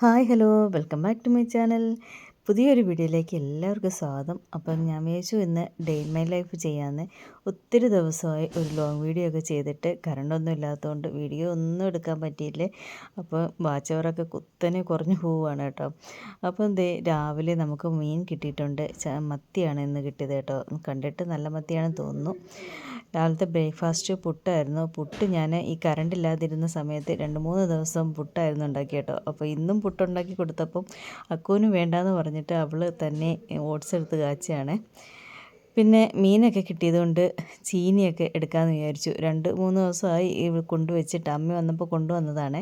Hi hello. Welcome back to my channel. പുതിയൊരു വീഡിയോയിലേക്ക് എല്ലാവർക്കും സ്വാഗതം. അപ്പം ഞാൻ വിചാരിച്ചു ഇന്ന് ഡേ ഇൻ മൈ ലൈഫ് ചെയ്യാമെന്ന് ഒത്തിരി ദിവസമായി ഒരു ലോങ് വീഡിയോ ഒക്കെ ചെയ്തിട്ട് കറണ്ടൊന്നും ഇല്ലാത്തതുകൊണ്ട് വീഡിയോ ഒന്നും എടുക്കാൻ പറ്റിയില്ല. അപ്പോൾ വാച്ചവറൊക്കെ കുത്തനെ കുറഞ്ഞു പോവുകയാണ് കേട്ടോ. അപ്പോൾ എന്തേ രാവിലെ നമുക്ക് മീൻ കിട്ടിയിട്ടുണ്ട്. മത്തിയാണ് ഇന്ന് കിട്ടിയത് കേട്ടോ. കണ്ടിട്ട് നല്ല മത്തിയാണെന്ന് തോന്നുന്നു. രാവിലത്തെ ബ്രേക്ക്ഫാസ്റ്റ് പുട്ടായിരുന്നു. പുട്ട് ഞാൻ ഈ കറണ്ട് ഇല്ലാതിരുന്ന സമയത്ത് രണ്ട് മൂന്ന് ദിവസം പുട്ടായിരുന്നു ഉണ്ടാക്കി കേട്ടോ. അപ്പോൾ ഇന്നും പുട്ടുണ്ടാക്കി കൊടുത്തപ്പം അക്കുവിന് വേണ്ടാന്ന് പറഞ്ഞിട്ട് അവൾ തന്നെ ഓട്സ് എടുത്ത് കാച്ചിയാണ്. പിന്നെ മീനൊക്കെ കിട്ടിയതുകൊണ്ട് ചീനിയൊക്കെ എടുക്കാമെന്ന് വിചാരിച്ചു. രണ്ട് മൂന്ന് ദിവസമായി കൊണ്ടുവച്ചിട്ട് അമ്മ വന്നപ്പോൾ കൊണ്ടുവന്നതാണ്.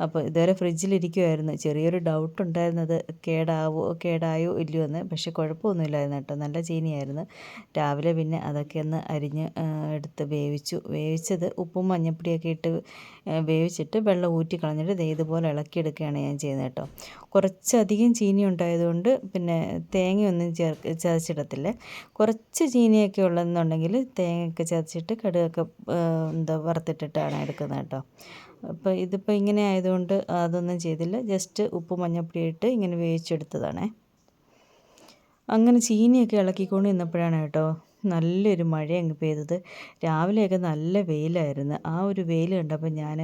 അപ്പോൾ ഇതുവരെ ഫ്രിഡ്ജിലിരിക്കുമായിരുന്നു ചെറിയൊരു ഡൗട്ട് ഉണ്ടായിരുന്നത് കേടാവോ കേടായോ ഇല്ലയോ എന്ന്. പക്ഷേ കുഴപ്പമൊന്നുമില്ലായിരുന്നു കേട്ടോ. നല്ല ചീനിയായിരുന്നു. രാവിലെ പിന്നെ അതൊക്കെ ഒന്ന് അരിഞ്ഞ് എടുത്ത് വേവിച്ചു. വേവിച്ചത് ഉപ്പും മഞ്ഞപ്പൊടിയൊക്കെ ഇട്ട് വേവിച്ചിട്ട് വെള്ളം ഊറ്റി കളഞ്ഞിട്ട് ഇതുപോലെ ഇളക്കിയെടുക്കുകയാണ് ഞാൻ ചെയ്യുന്നത് കേട്ടോ. കുറച്ചധികം ചീനി ഉണ്ടായതുകൊണ്ട് പിന്നെ തേങ്ങയൊന്നും ചേർ ചതച്ചിടത്തില്ല. കുറച്ച് കുറച്ച് ചീനിയൊക്കെ ഉള്ളതെന്നുണ്ടെങ്കിൽ തേങ്ങയൊക്കെ ചതച്ചിട്ട് കടുകൊക്കെ എന്താ വറുത്തിട്ടിട്ടാണ് എടുക്കുന്നത് കേട്ടോ. അപ്പോൾ ഇതിപ്പോൾ ഇങ്ങനെ ആയതുകൊണ്ട് അതൊന്നും ചെയ്തില്ല. ജസ്റ്റ് ഉപ്പ് മഞ്ഞപ്പൊടി ഇട്ട് ഇങ്ങനെ വേവിച്ചെടുത്തതാണേ. അങ്ങനെ ചീനിയൊക്കെ ഇളക്കിക്കൊണ്ട് നിന്നപ്പോഴാണ് കേട്ടോ നല്ലൊരു മഴ അങ്ങ് പെയ്തത്. രാവിലെയൊക്കെ നല്ല വെയിലായിരുന്നു. ആ ഒരു വെയിൽ കണ്ടപ്പോൾ ഞാൻ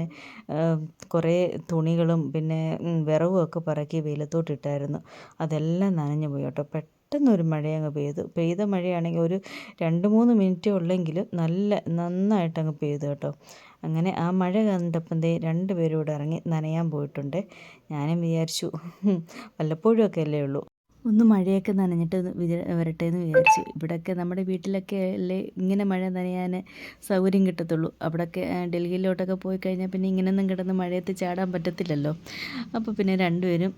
കുറേ തുണികളും പിന്നെ വിറവും ഒക്കെ പറക്കി വെയിലത്തോട്ടിട്ടായിരുന്നു. അതെല്ലാം നനഞ്ഞു പോയി കേട്ടോ. പെട്ടെന്നൊരു മഴയങ്ങ് പെയ്തു. പെയ്ത മഴയാണെങ്കിൽ ഒരു രണ്ട് മൂന്ന് മിനിറ്റ് ഉള്ളെങ്കിലും നല്ല നന്നായിട്ടങ്ങ് പെയ്തു കേട്ടോ. അങ്ങനെ ആ മഴ കണ്ടപ്പം ദേ രണ്ട് പേരും ഇറങ്ങി നനയാൻ പോയിട്ടുണ്ട്. ഞാനും വിചാരിച്ചു വല്ലപ്പോഴും ഒക്കെ അല്ലേ ഉള്ളൂ. ഒന്ന് മഴയൊക്കെ നനഞ്ഞിട്ട് വരട്ടെ എന്ന് വിചാരിച്ചു. ഇവിടെയൊക്കെ നമ്മുടെ വീട്ടിലൊക്കെ അല്ലേ ഇങ്ങനെ മഴ നനയാൻ സൗകര്യം കിട്ടത്തുള്ളൂ. അവിടെയൊക്കെ ഡൽഹിയിലോട്ടൊക്കെ പോയി കഴിഞ്ഞാൽ പിന്നെ ഇങ്ങനെയൊന്നും കിടന്ന് മഴയത്ത് ചാടാൻ പറ്റത്തില്ലല്ലോ. അപ്പോൾ പിന്നെ രണ്ടുപേരും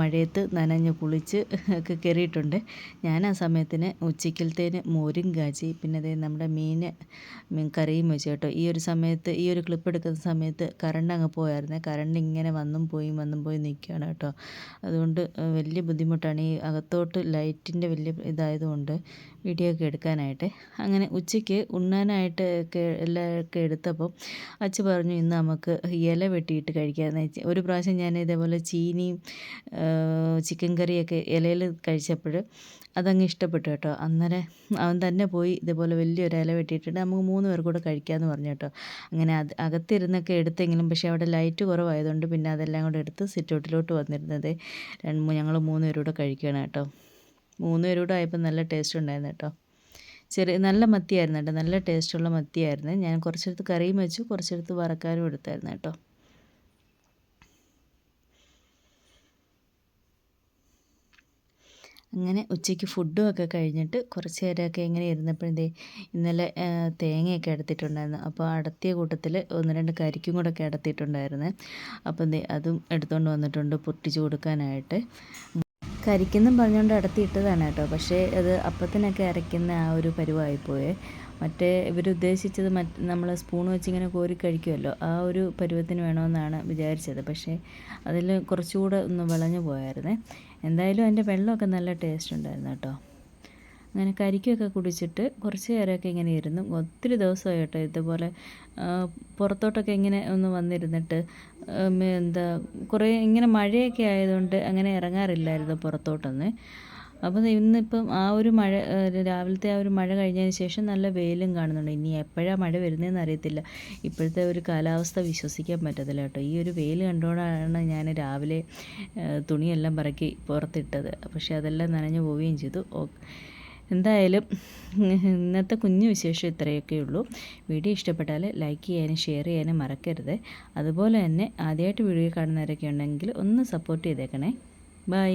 മഴയത്ത് നനഞ്ഞ് കുളിച്ച് ഒക്കെ കയറിയിട്ടുണ്ട്. ഞാൻ ആ സമയത്തിന് ഉച്ചക്കലത്തേന് മോരും കാച്ചി പിന്നെ അതേ നമ്മുടെ മീൻ മീൻ കറിയും വെച്ചു കേട്ടോ. ഈ ഒരു സമയത്ത് ഈ ഒരു ക്ലിപ്പ് എടുക്കുന്ന സമയത്ത് കറണ്ട് അങ്ങ് പോയായിരുന്നേ. കറണ്ട് ഇങ്ങനെ വന്നും പോയി വന്നും പോയി നിൽക്കുകയാണ് കേട്ടോ. അതുകൊണ്ട് വലിയ ബുദ്ധിമുട്ടാണ് ഈ അകത്തോട്ട് ലൈറ്റിന്റെ വലിയ ഇതായതുകൊണ്ട് വീഡിയോ ഒക്കെ എടുക്കാനായിട്ട്. അങ്ങനെ ഉച്ചയ്ക്ക് ഉണ്ണാനായിട്ട് ഒക്കെ എല്ലാമൊക്കെ എടുത്തപ്പം അച്ഛ പറഞ്ഞു ഇന്ന് നമുക്ക് ഇല വെട്ടിയിട്ട് കഴിക്കാമെന്ന് ഒരു പ്രാവശ്യം ഞാൻ ഇതേപോലെ ചീനിയും ചിക്കൻ കറിയൊക്കെ ഇലയിൽ കഴിച്ചപ്പോൾ അതങ്ങ് ഇഷ്ടപ്പെട്ടു കേട്ടോ. അന്നേരം അവൻ തന്നെ പോയി ഇതേപോലെ വലിയൊരു ഇല വെട്ടിയിട്ടുണ്ട് നമുക്ക് മൂന്ന് പേർ കൂടെ കഴിക്കാമെന്ന് പറഞ്ഞു കേട്ടോ. അങ്ങനെ അത് അകത്തിരുന്നൊക്കെ എടുത്തെങ്കിലും പക്ഷേ അവിടെ ലൈറ്റ് കുറവായതുകൊണ്ട് പിന്നെ അതെല്ലാം കൂടെ എടുത്ത് സിറ്റൗട്ടിലോട്ട് വന്നിരുന്നത് ഞങ്ങൾ മൂന്ന് പേരൂടെ കഴിക്കുകയാണ് കേട്ടോ. മൂന്ന് പേരൂടെ ആയപ്പോൾ നല്ല ടേസ്റ്റ് ഉണ്ടായിരുന്നു കേട്ടോ. ചെറിയ നല്ല മത്തിയായിരുന്നു കേട്ടോ. നല്ല ടേസ്റ്റുള്ള മത്തിയായിരുന്നു. ഞാൻ കുറച്ചെടുത്ത് കറിയും വെച്ചു കുറച്ചെടുത്ത് വറക്കാനും എടുത്തായിരുന്നു കേട്ടോ. അങ്ങനെ ഉച്ചയ്ക്ക് ഫുഡും ഒക്കെ കഴിഞ്ഞിട്ട് കുറച്ച് നേരമൊക്കെ ഇങ്ങനെ ഇരുന്നപ്പോഴേ ഇന്നലെ തേങ്ങയൊക്കെ എടുത്തിട്ടുണ്ടായിരുന്നു. അപ്പോൾ അടത്തിയ കൂട്ടത്തിൽ ഒന്ന് രണ്ട് കരിക്കും കൂടെ ഒക്കെ അടത്തിയിട്ടുണ്ടായിരുന്നു. അപ്പം അതും എടുത്തുകൊണ്ട് വന്നിട്ടുണ്ട് പൊട്ടിച്ചു കൊടുക്കാനായിട്ട്. കരിക്കെന്നും പറഞ്ഞുകൊണ്ട് അടത്തിയിട്ടതാണ് കേട്ടോ. പക്ഷേ അത് അപ്പത്തിനൊക്കെ അരയ്ക്കുന്ന ആ ഒരു പരുവായിപ്പോയേ. മറ്റേ ഇവരുദ്ദേശിച്ചത് മറ്റ് നമ്മൾ സ്പൂൺ വെച്ചിങ്ങനെ കോരി കഴിക്കുമല്ലോ ആ ഒരു പരുവത്തിന് വേണമെന്നാണ് വിചാരിച്ചത്. പക്ഷേ അതിൽ കുറച്ചുകൂടെ ഒന്ന് വിളഞ്ഞു പോയായിരുന്നേ. എന്തായാലും അതിന്റെ വെള്ളമൊക്കെ നല്ല ടേസ്റ്റ് ഉണ്ടായിരുന്നു കേട്ടോ. അങ്ങനെ കരിക്കൊക്കെ കുടിച്ചിട്ട് കുറച്ച് നേരമൊക്കെ ഇങ്ങനെ ഇരുന്നു. ഒത്തിരി ദിവസമായി കേട്ടോ ഇതുപോലെ പുറത്തോട്ടൊക്കെ ഇങ്ങനെ ഒന്ന് വന്നിരുന്നിട്ട് എന്താ കുറേ ഇങ്ങനെ മഴയൊക്കെ ആയതുകൊണ്ട് അങ്ങനെ ഇറങ്ങാറില്ലായിരുന്നു പുറത്തോട്ടൊന്ന്. അപ്പോൾ ഇന്നിപ്പം ആ ഒരു മഴ രാവിലത്തെ ആ ഒരു മഴ കഴിഞ്ഞതിന് ശേഷം നല്ല വെയിലും കാണുന്നുണ്ട്. ഇനി എപ്പോഴാണ് മഴ വരുന്നതെന്ന് അറിയത്തില്ല. ഇപ്പോഴത്തെ ഒരു കാലാവസ്ഥ വിശ്വസിക്കാൻ പറ്റത്തില്ല കേട്ടോ. ഈ ഒരു വെയിൽ കണ്ടുകൊണ്ടാണ് ഞാൻ രാവിലെ തുണിയെല്ലാം പറക്കി പുറത്തിട്ടത്. പക്ഷേ അതെല്ലാം നനഞ്ഞു പോവുകയും ചെയ്തു. എന്തായാലും ഇന്നത്തെ കുഞ്ഞു വിശേഷം ഇത്രയൊക്കെ ഉള്ളൂ. വീഡിയോ ഇഷ്ടപ്പെട്ടാൽ ലൈക്ക് ചെയ്യാനും ഷെയർ ചെയ്യാനും മറക്കരുത്. അതുപോലെ തന്നെ ആദ്യമായിട്ട് വീഡിയോ കാണുന്നവരൊക്കെ ഉണ്ടെങ്കിൽ ഒന്ന് സപ്പോർട്ട് ചെയ്തേക്കണേ. ബൈ